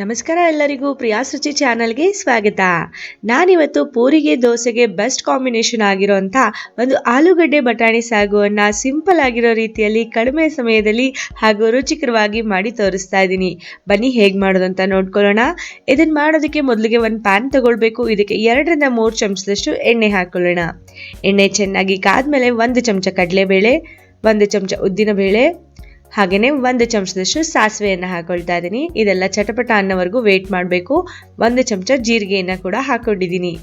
ನಮಸ್ಕಾರ ಎಲ್ಲರಿಗೂ. ಪ್ರಿಯಾ ರುಚಿ ಚಾನಲ್ಗೆ ಸ್ವಾಗತ. ನಾನಿವತ್ತು ಪೂರಿಗೆ ದೋಸೆಗೆ ಬೆಸ್ಟ್ ಕಾಂಬಿನೇಷನ್ ಆಗಿರೋಂಥ ಒಂದು ಆಲೂಗಡ್ಡೆ ಬಟಾಣಿ ಸಾಗುವನ್ನು ಸಿಂಪಲ್ ಆಗಿರೋ ರೀತಿಯಲ್ಲಿ ಕಡಿಮೆ ಸಮಯದಲ್ಲಿ ಹಾಗೂ ರುಚಿಕರವಾಗಿ ಮಾಡಿ ತೋರಿಸ್ತಾ ಇದ್ದೀನಿ. ಬನ್ನಿ ಹೇಗೆ ಮಾಡೋದು ಅಂತ ನೋಡ್ಕೊಳ್ಳೋಣ. ಇದನ್ನು ಮಾಡೋದಕ್ಕೆ ಮೊದಲಿಗೆ ಒಂದು ಪ್ಯಾನ್ ತಗೊಳ್ಬೇಕು. ಇದಕ್ಕೆ ಎರಡರಿಂದ ಮೂರು ಚಮಚದಷ್ಟು ಎಣ್ಣೆ ಹಾಕೊಳ್ಳೋಣ. ಎಣ್ಣೆ ಚೆನ್ನಾಗಿ ಕಾದ್ಮೇಲೆ ಒಂದು ಚಮಚ ಕಡಲೆಬೇಳೆ, ಒಂದು ಚಮಚ ಉದ್ದಿನಬೇಳೆ ಹಾಗೆಯೇ ಒಂದು ಚಮಚದಷ್ಟು ಸಾಸಿವೆಯನ್ನು ಹಾಕೊಳ್ತಾ ಇದ್ದೀನಿ. ಇದೆಲ್ಲ ಚಟಪಟ ಅನ್ನೋವರೆಗೂ ವೇಟ್ ಮಾಡಬೇಕು. ಒಂದು ಚಮಚ ಜೀರಿಗೆಯನ್ನು ಕೂಡ ಹಾಕೊಂಡಿದ್ದೀನಿ.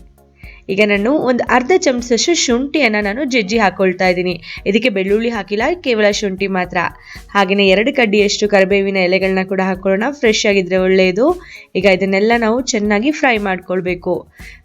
ಈಗ ನಾನು ಒಂದು ಅರ್ಧ ಚಮಚದಷ್ಟು ಶುಂಠಿಯನ್ನು ನಾನು ಜಜ್ಜಿ ಹಾಕೊಳ್ತಾ ಇದ್ದೀನಿ. ಇದಕ್ಕೆ ಬೆಳ್ಳುಳ್ಳಿ ಹಾಕಿಲ್ಲ, ಕೇವಲ ಶುಂಠಿ ಮಾತ್ರ. ಹಾಗೆಯೇ ಎರಡು ಕಡ್ಡಿಯಷ್ಟು ಕರಿಬೇವಿನ ಎಲೆಗಳನ್ನ ಕೂಡ ಹಾಕೊಳ್ಳೋಣ ಫ್ರೆಶ್ ಆಗಿದ್ರೆ ಒಳ್ಳೆಯದು ಈಗ ಇದನ್ನೆಲ್ಲ ನಾವು ಚೆನ್ನಾಗಿ ಫ್ರೈ ಮಾಡ್ಕೊಳ್ಬೇಕು.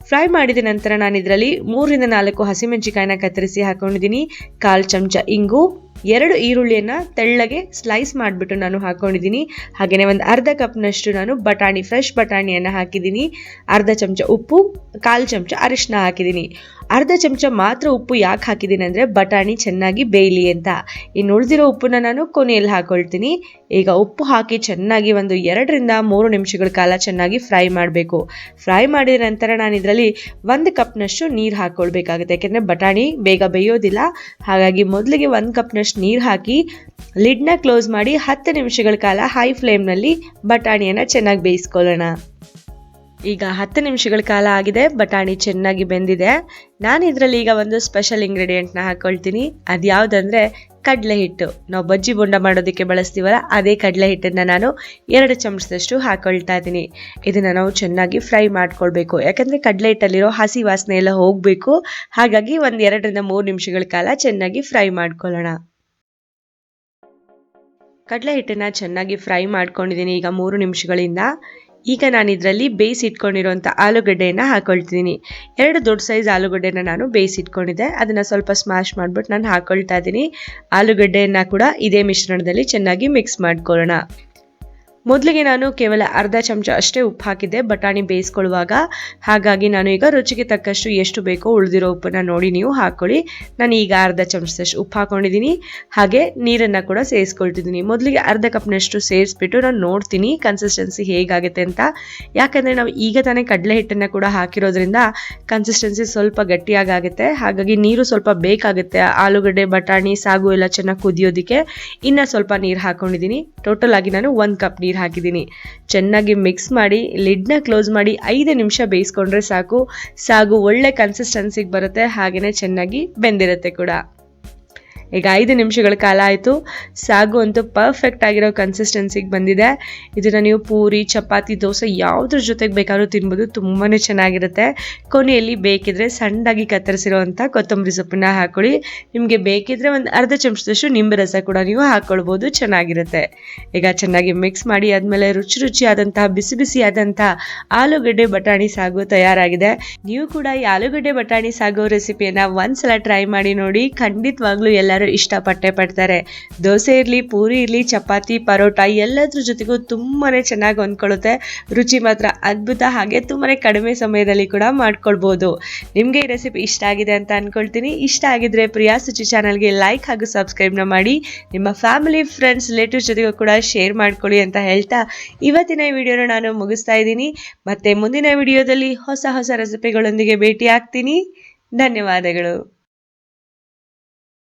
ಫ್ರೈ ಮಾಡಿದ ನಂತರ ನಾನು ಇದರಲ್ಲಿ ಮೂರಿಂದ ನಾಲ್ಕು ಹಸಿಮೆಣಸಿಕಾಯಿನ ಕತ್ತರಿಸಿ ಹಾಕೊಂಡಿದ್ದೀನಿ. ಕಾಲು ಚಮಚ ಇಂಗು ಎರಡು ಈರುಳ್ಳಿಯನ್ನು ತೆಳ್ಳಗೆ ಸ್ಲೈಸ್ ಮಾಡಿಬಿಟ್ಟು ನಾನು ಹಾಕೊಂಡಿದ್ದೀನಿ. ಹಾಗೆಯೇ ಒಂದು ಅರ್ಧ ಕಪ್ನಷ್ಟು ನಾನು ಬಟಾಣಿ ಫ್ರೆಶ್ ಬಟಾಣಿಯನ್ನು ಹಾಕಿದ್ದೀನಿ. ಅರ್ಧ ಚಮಚ ಉಪ್ಪು, ಕಾಲು ಚಮಚ ಅರಿಶಿನ ಹಾಕಿದ್ದೀನಿ. ಅರ್ಧ ಚಮಚ ಮಾತ್ರ ಉಪ್ಪು ಯಾಕೆ ಹಾಕಿದ್ದೀನಿ ಅಂದರೆ ಬಟಾಣಿ ಚೆನ್ನಾಗಿ ಬೇಯಲಿ ಅಂತ. ಇನ್ನು ಉಳಿದಿರೋ ಉಪ್ಪನ್ನ ನಾನು ಕೊನೆಯಲ್ಲಿ ಹಾಕೊಳ್ತೀನಿ. ಈಗ ಉಪ್ಪು ಹಾಕಿ ಚೆನ್ನಾಗಿ ಒಂದು ಎರಡರಿಂದ ಮೂರು ನಿಮಿಷಗಳ ಕಾಲ ಚೆನ್ನಾಗಿ ಫ್ರೈ ಮಾಡಬೇಕು. ಫ್ರೈ ಮಾಡಿದ ನಂತರ ನಾನು ಇದರಲ್ಲಿ ಒಂದು ಕಪ್ನಷ್ಟು ನೀರು ಹಾಕ್ಕೊಳ್ಬೇಕಾಗುತ್ತೆ ಯಾಕೆಂದರೆ ಬಟಾಣಿ ಬೇಗ ಬೇಯೋದಿಲ್ಲ. ಹಾಗಾಗಿ ಮೊದಲಿಗೆ ಒಂದು ಕಪ್ನಷ್ಟು ನೀರು ಹಾಕಿ ಲಿಡ್ನ ಕ್ಲೋಸ್ ಮಾಡಿ ಹತ್ತು ನಿಮಿಷಗಳ ಕಾಲ ಹೈ ಫ್ಲೇಮ್ನಲ್ಲಿ ಬಟಾಣಿಯನ್ನು ಚೆನ್ನಾಗಿ ಬೇಯಿಸ್ಕೊಳ್ಳೋಣ. ಈಗ ಹತ್ತು ನಿಮಿಷಗಳ ಕಾಲ ಆಗಿದೆ, ಬಟಾಣಿ ಚೆನ್ನಾಗಿ ಬೆಂದಿದೆ. ನಾನು ಇದರಲ್ಲಿ ಈಗ ಒಂದು ಸ್ಪೆಷಲ್ ಇಂಗ್ರೀಡಿಯೆಂಟ್ನ ಹಾಕ್ಕೊಳ್ತೀನಿ ಅದು ಯಾವುದಂದರೆ ಕಡಲೆ ಹಿಟ್ಟು. ನಾವು ಬಜ್ಜಿ ಬೊಂಡ ಮಾಡೋದಕ್ಕೆ ಬಳಸ್ತೀವಲ್ಲ, ಅದೇ ಕಡಲೆ ಹಿಟ್ಟನ್ನು ನಾನು ಎರಡು ಚಮಚದಷ್ಟು ಹಾಕೊಳ್ತಾ ಇದ್ದೀನಿ. ಇದನ್ನು ನಾವು ಚೆನ್ನಾಗಿ ಫ್ರೈ ಮಾಡ್ಕೊಳ್ಬೇಕು. ಯಾಕಂದರೆ ಕಡಲೆ ಹಿಟ್ಟಲ್ಲಿರೋ ಹಸಿ ವಾಸನೆ ಎಲ್ಲ ಹೋಗಬೇಕು. ಹಾಗಾಗಿ ಒಂದು ಎರಡರಿಂದ ಮೂರು ನಿಮಿಷಗಳ ಕಾಲ ಚೆನ್ನಾಗಿ ಫ್ರೈ ಮಾಡ್ಕೊಳ್ಳೋಣ. ಕಡಲೆ ಹಿಟ್ಟನ್ನು ಚೆನ್ನಾಗಿ ಫ್ರೈ ಮಾಡ್ಕೊಂಡಿದ್ದೀನಿ ಈಗ ಮೂರು ನಿಮಿಷಗಳಿಂದ. ಈಗ ನಾನು ಇದರಲ್ಲಿ ಬೇಯಿಸಿಟ್ಕೊಂಡಿರೋಂಥ ಆಲೂಗಡ್ಡೆಯನ್ನು ಹಾಕೊಳ್ತೀನಿ. ಎರಡು ದೊಡ್ಡ ಸೈಜ್ ಆಲೂಗಡ್ಡೆನ ನಾನು ಬೇಯಿಸಿಟ್ಕೊಂಡಿದ್ದೆ ಅದನ್ನು ಸ್ವಲ್ಪ ಸ್ಮ್ಯಾಶ್ ಮಾಡಿಬಿಟ್ಟು ನಾನು ಹಾಕೊಳ್ತಾ ಇದ್ದೀನಿ. ಆಲೂಗಡ್ಡೆಯನ್ನು ಕೂಡ ಇದೇ ಮಿಶ್ರಣದಲ್ಲಿ ಚೆನ್ನಾಗಿ ಮಿಕ್ಸ್ ಮಾಡ್ಕೊಳ್ಳೋಣ. ಮೊದಲಿಗೆ ನಾನು ಕೇವಲ ಅರ್ಧ ಚಮಚ ಅಷ್ಟೇ ಉಪ್ಪು ಹಾಕಿದ್ದೆ ಬಟಾಣಿ ಬೇಯಿಸ್ಕೊಳ್ಳುವಾಗ. ಹಾಗಾಗಿ ನಾನು ಈಗ ರುಚಿಗೆ ತಕ್ಕಷ್ಟು ಎಷ್ಟು ಬೇಕೋ ಉಳಿದಿರೋ ಉಪ್ಪನ್ನು ನೋಡಿ ನೀವು ಹಾಕ್ಕೊಳ್ಳಿ. ನಾನು ಈಗ ಅರ್ಧ ಚಮಚದಷ್ಟು ಉಪ್ಪು ಹಾಕೊಂಡಿದ್ದೀನಿ ಹಾಗೆ ನೀರನ್ನು ಕೂಡ ಸೇರಿಸ್ಕೊಳ್ತಿದ್ದೀನಿ. ಮೊದಲಿಗೆ ಅರ್ಧ ಕಪ್ನಷ್ಟು ಸೇರಿಸ್ಬಿಟ್ಟು ನಾನು ನೋಡ್ತೀನಿ ಕನ್ಸಿಸ್ಟೆನ್ಸಿ ಹೇಗಾಗುತ್ತೆ ಅಂತ. ಯಾಕಂದರೆ ನಾವು ಈಗ ತಾನೇ ಕಡಲೆ ಹಿಟ್ಟನ್ನು ಕೂಡ ಹಾಕಿರೋದ್ರಿಂದ ಕನ್ಸಿಸ್ಟೆನ್ಸಿ ಸ್ವಲ್ಪ ಗಟ್ಟಿಯಾಗುತ್ತೆ ಹಾಗಾಗಿ ನೀರು ಸ್ವಲ್ಪ ಬೇಕಾಗುತ್ತೆ. ಆಲೂಗಡ್ಡೆ, ಬಟಾಣಿ, ಸಾಗು ಎಲ್ಲ ಚೆನ್ನಾಗಿ ಕುದಿಯೋದಕ್ಕೆ. ಇನ್ನೂ ಸ್ವಲ್ಪ ನೀರು ಹಾಕ್ಕೊಂಡಿದ್ದೀನಿ ಟೋಟಲ್ ಆಗಿ ನಾನು ಒಂದು ಕಪ್ ನೀರು ಹಾಕಿದ್ದೀನಿ. ಚೆನ್ನಾಗಿ ಮಿಕ್ಸ್ ಮಾಡಿ ಲಿಡ್ನ ಕ್ಲೋಸ್ ಮಾಡಿ ಐದು ನಿಮಿಷ ಬೇಯಿಸ್ಕೊಂಡ್ರೆ ಸಾಕು. ಸಾಗು ಒಳ್ಳೆ ಕನ್ಸಿಸ್ಟೆನ್ಸಿಗೆ ಬರುತ್ತೆ ಹಾಗೆಯೇ ಚೆನ್ನಾಗಿ ಬೆಂದಿರುತ್ತೆ ಕೂಡ. ಈಗ ಐದು ನಿಮಿಷಗಳ ಕಾಲ ಆಯಿತು. ಸಾಗು ಅಂತೂ ಪರ್ಫೆಕ್ಟ್ ಆಗಿರೋ ಕನ್ಸಿಸ್ಟೆನ್ಸಿಗೆ ಬಂದಿದೆ. ಇದನ್ನು ನೀವು ಪೂರಿ, ಚಪಾತಿ, ದೋಸೆ ಯಾವುದ್ರ ಜೊತೆಗೆ ಬೇಕಾದ್ರೂ ತಿನ್ಬೋದು. ತುಂಬಾ ಚೆನ್ನಾಗಿರುತ್ತೆ. ಕೊನೆಯಲ್ಲಿ ಬೇಕಿದ್ರೆ ಸಣ್ಣದಾಗಿ ಕತ್ತರಿಸಿರೋವಂಥ ಕೊತ್ತಂಬರಿ ಸೊಪ್ಪನ್ನ ಹಾಕೊಳ್ಳಿ. ನಿಮಗೆ ಬೇಕಿದ್ರೆ ಒಂದು ಅರ್ಧ ಚಮಚದಷ್ಟು ನಿಂಬೆ ರಸ ಕೂಡ ನೀವು ಹಾಕ್ಕೊಳ್ಬೋದು ಚೆನ್ನಾಗಿರುತ್ತೆ. ಈಗ ಚೆನ್ನಾಗಿ ಮಿಕ್ಸ್ ಮಾಡಿ ಆದಮೇಲೆ ರುಚಿ ರುಚಿಯಾದಂತಹ, ಬಿಸಿ ಬಿಸಿಯಾದಂಥ ಆಲೂಗಡ್ಡೆ ಬಟಾಣಿ ಸಾಗು ತಯಾರಾಗಿದೆ. ನೀವು ಕೂಡ ಈ ಆಲೂಗಡ್ಡೆ ಬಟಾಣಿ ಸಾಗು ರೆಸಿಪಿಯನ್ನು ಒಂದ್ಸಲ ಟ್ರೈ ಮಾಡಿ ನೋಡಿ. ಖಂಡಿತವಾಗ್ಲೂ ಎಲ್ಲರೂ ಇಷ್ಟಪಟ್ಟೆ ಪಡ್ತಾರೆ. ದೋಸೆ ಇರಲಿ, ಪೂರಿ ಇರಲಿ, ಚಪಾತಿ, ಪರೋಟ, ಎಲ್ಲದ್ರ ಜೊತೆಗೂ ತುಂಬಾ ಚೆನ್ನಾಗಿ ಹೊಂದ್ಕೊಳ್ಳುತ್ತೆ. ರುಚಿ ಮಾತ್ರ ಅದ್ಭುತ, ಹಾಗೆ ತುಂಬಾ ಕಡಿಮೆ ಸಮಯದಲ್ಲಿ ಕೂಡ ಮಾಡ್ಕೊಳ್ಬೋದು. ನಿಮಗೆ ಈ ರೆಸಿಪಿ ಇಷ್ಟ ಆಗಿದೆ ಅಂತ ಅಂದ್ಕೊಳ್ತೀನಿ ಇಷ್ಟ ಆಗಿದ್ರೆ ಪ್ರಿಯಾ ಸುಚಿ ಚಾನಲ್ಗೆ ಲೈಕ್ ಹಾಗೂ ಸಬ್ಸ್ಕ್ರೈಬ್ನ ಮಾಡಿ. ನಿಮ್ಮ ಫ್ಯಾಮಿಲಿ ಫ್ರೆಂಡ್ಸ್ ರಿಲೇಟಿವ್ಸ್ ಜೊತೆಗೂ ಕೂಡ ಶೇರ್ ಮಾಡ್ಕೊಳ್ಳಿ ಅಂತ ಹೇಳ್ತಾ ಇವತ್ತಿನ ವಿಡಿಯೋನ ನಾನು ಮುಗಿಸ್ತಾ ಇದ್ದೀನಿ. ಮತ್ತೆ ಮುಂದಿನ ವಿಡಿಯೋದಲ್ಲಿ ಹೊಸ ಹೊಸ ರೆಸಿಪಿಗಳೊಂದಿಗೆ ಭೇಟಿ ಆಗ್ತೀನಿ ಧನ್ಯವಾದಗಳು.